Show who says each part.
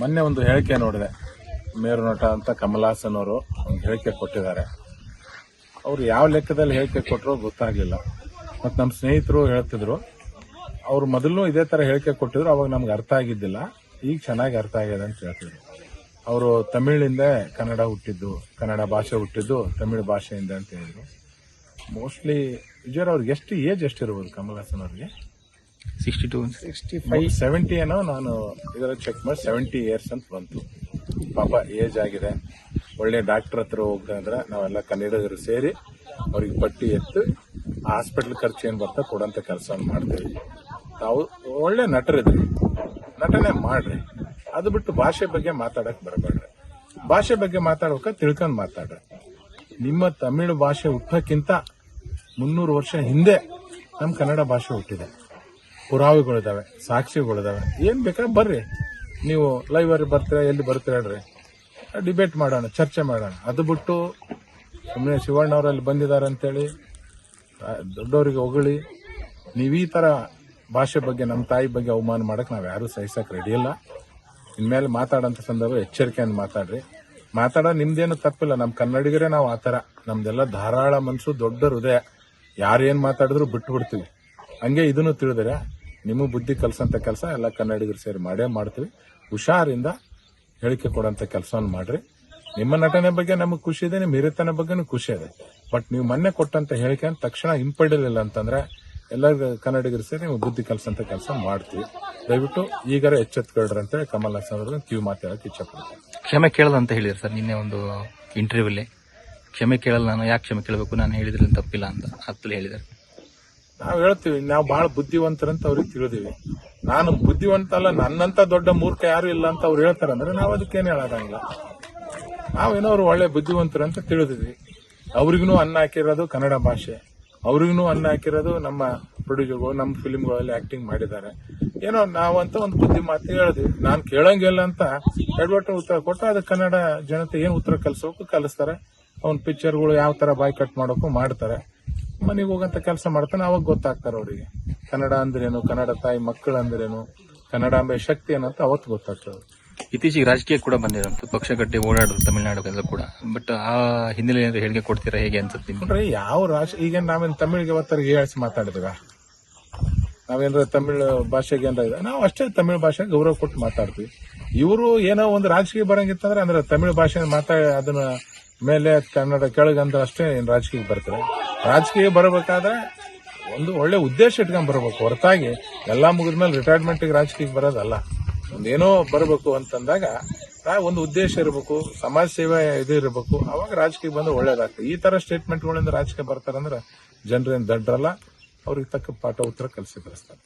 Speaker 1: ಮೊನ್ನೆ ಒಂದು ಹೇಳಿಕೆ ನೋಡಿದೆ. ಮೇರು ನಟ ಅಂತ ಕಮಲಾಸನ್ ಅವರು ಒಂದು ಹೇಳಿಕೆ ಕೊಟ್ಟಿದ್ದಾರೆ. ಅವರು ಯಾವ ಲೆಕ್ಕದಲ್ಲಿ ಹೇಳಿಕೆ ಕೊಟ್ಟರು ಗೊತ್ತಾಗಲಿಲ್ಲ. ಮತ್ತು ನಮ್ಮ ಸ್ನೇಹಿತರು ಹೇಳ್ತಿದ್ರು, ಅವರು ಮೊದಲು ಇದೇ ಥರ ಹೇಳಿಕೆ ಕೊಟ್ಟಿದ್ರು, ಅವಾಗ ನಮ್ಗೆ ಅರ್ಥ ಆಗಿದ್ದಿಲ್ಲ. ಈಗ ಚೆನ್ನಾಗಿ ಅರ್ಥ ಆಗಿದೆ ಅಂತ ಹೇಳ್ತಿದ್ರು. ಅವರು ತಮಿಳಿಂದ ಕನ್ನಡ ಹುಟ್ಟಿದ್ದು, ಕನ್ನಡ ಭಾಷೆ ಹುಟ್ಟಿದ್ದು ತಮಿಳು ಭಾಷೆಯಿಂದ ಅಂತ ಹೇಳಿದ್ರು. ಮೋಸ್ಟ್ಲಿ ವಿಜಯ್ ಅವ್ರಿಗೆ ಎಷ್ಟು ಏಜ್ ಎಷ್ಟಿರ್ಬೋದು ಕಮಲ್ ಹಾಸನ್ ಅವ್ರಿಗೆ?
Speaker 2: Sixty to
Speaker 1: sixty five seventy ಏನೋ ನಾನು ಇದರ ಚೆಕ್ ಮಾಡಿ ಸೆವೆಂಟಿ ಇಯರ್ಸ್ ಅಂತ ಬಂತು. ಪಾಪ ಏಜ್ ಆಗಿದೆ. ಒಳ್ಳೆ ಡಾಕ್ಟರ್ ಹತ್ರ ಹೋಗ್ತಂದ್ರೆ ನಾವೆಲ್ಲ ಕನ್ನಡಿಗರು ಸೇರಿ ಅವ್ರಿಗೆ ಪಟ್ಟಿ ಎತ್ತು ಹಾಸ್ಪಿಟಲ್ ಖರ್ಚು ಏನು ಬರ್ತಾ ಕೊಡೋಂಥ ಕೆಲಸ ಮಾಡ್ತೀವಿ. ತಾವು ಒಳ್ಳೆ ನಟರಿದ್ರಿ. ನಟನೆ ಮಾಡ್ರಿ. ಅದು ಬಿಟ್ಟು ಭಾಷೆ ಬಗ್ಗೆ ಮಾತಾಡಕ್ಕೆ ಬರಬೇಡ್ರಿ. ಭಾಷೆ ಬಗ್ಗೆ ಮಾತಾಡ್ಬೇಕ ತಿಳ್ಕೊಂಡು ಮಾತಾಡ್ರಿ. ನಿಮ್ಮ ತಮಿಳು ಭಾಷೆ ಹುಟ್ಟಕ್ಕಿಂತ ಮುನ್ನೂರು ವರ್ಷ ಹಿಂದೆ ನಮ್ಮ ಕನ್ನಡ ಭಾಷೆ ಹುಟ್ಟಿದೆ. ಪುರಾವೆಗಳಿದಾವೆ ಸಾಕ್ಷಿಗಳಿದಾವೆ ಏನು ಬೇಕಾದ್ರೆ ಬರ್ರಿ. ನೀವು ಲೈವ್ ಬರ್ತೀರಾ, ಎಲ್ಲಿ ಬರ್ತೀರಾ ಹೇಳ್ರಿ. ಡಿಬೇಟ್ ಮಾಡೋಣ, ಚರ್ಚೆ ಮಾಡೋಣ. ಅದು ಬಿಟ್ಟು ಸುಮ್ಮನೆ ಶಿವಣ್ಣ ಅವರಲ್ಲಿ ಬಂದಿದ್ದಾರೆ ಅಂತೇಳಿ ದೊಡ್ಡವರಿಗೆ ಹೊಗಳಿ. ನೀವು ಈ ಥರ ಭಾಷೆ ಬಗ್ಗೆ ನಮ್ಮ ತಾಯಿ ಬಗ್ಗೆ ಅವಮಾನ ಮಾಡೋಕ್ಕೆ ನಾವು ಯಾರೂ ಸಹಿಸೋಕೆ ರೆಡಿ ಇಲ್ಲ. ಇನ್ಮೇಲೆ ಮಾತಾಡೋಂಥ ಸಂದರ್ಭ ಎಚ್ಚರಿಕೆಯಿಂದ ಮಾತಾಡ್ರಿ. ಮಾತಾಡೋ, ನಿಮ್ದೇನು ತಪ್ಪಿಲ್ಲ. ನಮ್ಮ ಕನ್ನಡಿಗರೇ ನಾವು ಆ ಥರ ನಮ್ದೆಲ್ಲ ಧಾರಾಳ ಮನಸ್ಸು ದೊಡ್ಡ ಹೃದಯ. ಯಾರೇನು ಮಾತಾಡಿದ್ರು ಬಿಟ್ಟು ಬಿಡ್ತೀವಿ ಹಂಗೆ ಇದನ್ನು ತಿಳಿದ್ರೆ ನಿಮಗೆ ಬುದ್ಧಿ ಕಲಿಸೋಂಥ ಕೆಲಸ ಎಲ್ಲ ಕನ್ನಡಿಗರು ಸೇರಿ ಮಾಡೇ ಮಾಡ್ತೀವಿ. ಹುಷಾರಿಂದ ಹೇಳಿಕೆ ಕೊಡೋಂಥ ಕೆಲಸವನ್ನು ಮಾಡಿರಿ. ನಿಮ್ಮ ನಟನೆ ಬಗ್ಗೆ ನಮಗೆ ಖುಷಿ ಇದೆ, ನಿಮ್ಮ ಹಿರಿತನ ಬಗ್ಗೆನೂ ಖುಷಿ ಇದೆ. ಬಟ್ ನೀವು ಮೊನ್ನೆ ಕೊಟ್ಟಂತ ಹೇಳಿಕೆ ತಕ್ಷಣ ಹಿಂಪಡಿಲಿಲ್ಲ ಅಂತಂದ್ರೆ ಎಲ್ಲ ಕನ್ನಡಿಗರು ಸೇರಿ ನೀವು ಬುದ್ಧಿ ಕಲಿಸೋಂಥ ಕೆಲಸ ಮಾಡ್ತೀವಿ. ದಯವಿಟ್ಟು ಈಗಾರ ಎಚ್ಚೆತ್ಕೊಳ್ರಿ ಅಂತೇಳಿ ಕಮಲ್ ಹಾಸನ್ ಅವ್ರಿಗೆ ಕಿವಿ ಮಾತಾಡೋಕೆ ಇಚ್ಛಪಡ್ತೀನಿ
Speaker 2: ಕ್ಷಮೆ ಕೇಳಲ್ಲ ಅಂತ ಹೇಳಿದ್ರು ಸರ್, ನಿನ್ನೆ ಒಂದು ಇಂಟರ್ವ್ಯೂಲಿ ಕ್ಷಮೆ ಕೇಳಲ್ಲ ನಾನು, ಯಾಕೆ ಕ್ಷಮೆ ಕೇಳಬೇಕು? ನಾನು ಹೇಳಿದ್ರೆ ತಪ್ಪಿಲ್ಲ ಅಂತ ಹತ್ತಲ್ಲಿ ಹೇಳಿದ್ದಾರೆ.
Speaker 1: ನಾವು ಹೇಳ್ತೀವಿ, ನಾವು ಬಹಳ ಬುದ್ಧಿವಂತರಂತ ಅವ್ರಿಗೆ ತಿಳಿದೀವಿ. ನಾನು ಬುದ್ಧಿವಂತ ಅಲ್ಲ ನನ್ನಂತ ದೊಡ್ಡ ಮೂರ್ಖ ಯಾರು ಇಲ್ಲ ಅಂತ ಅವ್ರು ಹೇಳ್ತಾರಂದ್ರೆ ನಾವು ಅದಕ್ಕೇನು ಹೇಳೋದಂಗಿಲ್ಲ ನಾವೇನೋ ಅವ್ರು ಒಳ್ಳೆ ಬುದ್ಧಿವಂತರು ಅಂತ ತಿಳಿದಿದ್ವಿ. ಅವ್ರಿಗೂ ಅನ್ನ ಹಾಕಿರೋದು ಕನ್ನಡ ಭಾಷೆ. ಅವ್ರಿಗೂ ಅನ್ನ ಹಾಕಿರೋದು ನಮ್ಮ ಪ್ರೊಡ್ಯೂಸರ್ಗಳು, ನಮ್ಮ ಫಿಲ್ಮ್ಗಳಲ್ಲಿ ಆಕ್ಟಿಂಗ್ ಮಾಡಿದ್ದಾರೆ. ಏನೋ ನಾವಂತ ಒಂದು ಬುದ್ಧಿ ಮಾತು ಹೇಳಿದ್ವಿ. ನಾನು ಕೇಳಂಗಿಲ್ಲ ಅಂತ ಎಡ್ವರ್ಟ್ ಉತ್ತರ ಕೊಟ್ಟು ಅದು ಕನ್ನಡ ಜನತೆ ಏನು ಉತ್ತರ ಕಲಿಸೋಕು ಕಲಿಸ್ತಾರೆ. ಅವ್ನ ಪಿಕ್ಚರ್ಗಳು ಯಾವ ತರ ಬಾಯ್ ಕಟ್ ಮಾಡೋಕು ಮಾಡ್ತಾರೆ. ಮನೆಗೆ ಹೋಗಂತ ಕೆಲಸ ಮಾಡ್ತಾನೆ ಅವಾಗ ಗೊತ್ತಾಗ್ತಾರೆ ಅವರಿಗೆ. ಕನ್ನಡ ಅಂದ್ರೇನು ಕನ್ನಡ ತಾಯಿ ಮಕ್ಕಳು ಅಂದ್ರೇನು ಕನ್ನಡಾಂಬೆ ಶಕ್ತಿ ಏನಂತ ಅವತ್ತು ಗೊತ್ತಾಗ್ತದೆ
Speaker 2: ಇತ್ತೀಚೆಗೆ ರಾಜಕೀಯ ಕೂಡ ಬಂದಿರೋದು ಪಕ್ಷ ಕಟ್ಟಿ ಓಡಾಡೋದು ತಮಿಳ್ನಾಡು ಎಲ್ಲ ಕೂಡ. ಬಟ್ ಆ ಹಿನ್ನೆಲೆ ಏನಾದ್ರು ಹೇಳಿಕೆ ಕೊಡ್ತೀರಾ ಹೇಗೆ ಅನ್ಸುತ್ತೆ
Speaker 1: ನೋಡ್ರಿ ಯಾವ ರಾಜ ಈಗ ನಾವೇನು ತಮಿಳಿಗೆ ಅವತ್ತರಿಗೆ ಹೇಳಿಸಿ ಮಾತಾಡಿದಾಗ ನಾವೇನಾರ ತಮಿಳ್ ಭಾಷೆಗೆ ಏನಾರ ನಾವು ಅಷ್ಟೇ ತಮಿಳ್ ಭಾಷೆಗೆ ಗೌರವ ಕೊಟ್ಟು ಮಾತಾಡ್ತೀವಿ. ಇವರು ಏನೋ ಒಂದು ರಾಜಕೀಯ ಬರಂಗಿತ್ತಂದ್ರೆ ಅಂದ್ರೆ ತಮಿಳ್ ಭಾಷೆ ಮಾತಾಡಿ ಅದನ್ನ ಮೇಲೆ ಕನ್ನಡ ಕೆಳಗಂದ್ರೆ ಅಷ್ಟೇ ಏನ್ ರಾಜಕೀಯ ಬರ್ತಾರೆ. ರಾಜಕೀಯ ಬರಬೇಕಾದ್ರೆ ಒಂದು ಒಳ್ಳೆ ಉದ್ದೇಶ ಇಟ್ಕೊಂಡ್ ಬರಬೇಕು. ಹೊರತಾಗಿ ಎಲ್ಲಾ ಮುಗಿದ್ಮೇಲೆ ರಿಟೈರ್ಮೆಂಟ್ಗೆ ರಾಜಕೀಯಕ್ಕೆ ಬರೋದಲ್ಲ. ಒಂದೇನೋ ಬರಬೇಕು ಅಂತಂದಾಗ ಒಂದು ಉದ್ದೇಶ ಇರಬೇಕು, ಸಮಾಜ ಸೇವೆ ಇದು ಇರಬೇಕು. ಅವಾಗ ರಾಜಕೀಯ ಬಂದ್ರೆ ಒಳ್ಳೇದಾಗ್ತದೆ. ಈ ತರ ಸ್ಟೇಟ್ಮೆಂಟ್ಗಳಿಂದ ರಾಜಕೀಯ ಬರ್ತಾರಂದ್ರೆ ಜನರೇನು ದಡ್ಡರಲ್ಲ ಅವ್ರಿಗೆ ತಕ್ಕ ಪಾಠ ಉತ್ತರ ಕಲಿಸಿ ಕಲಿಸ್ತಾರೆ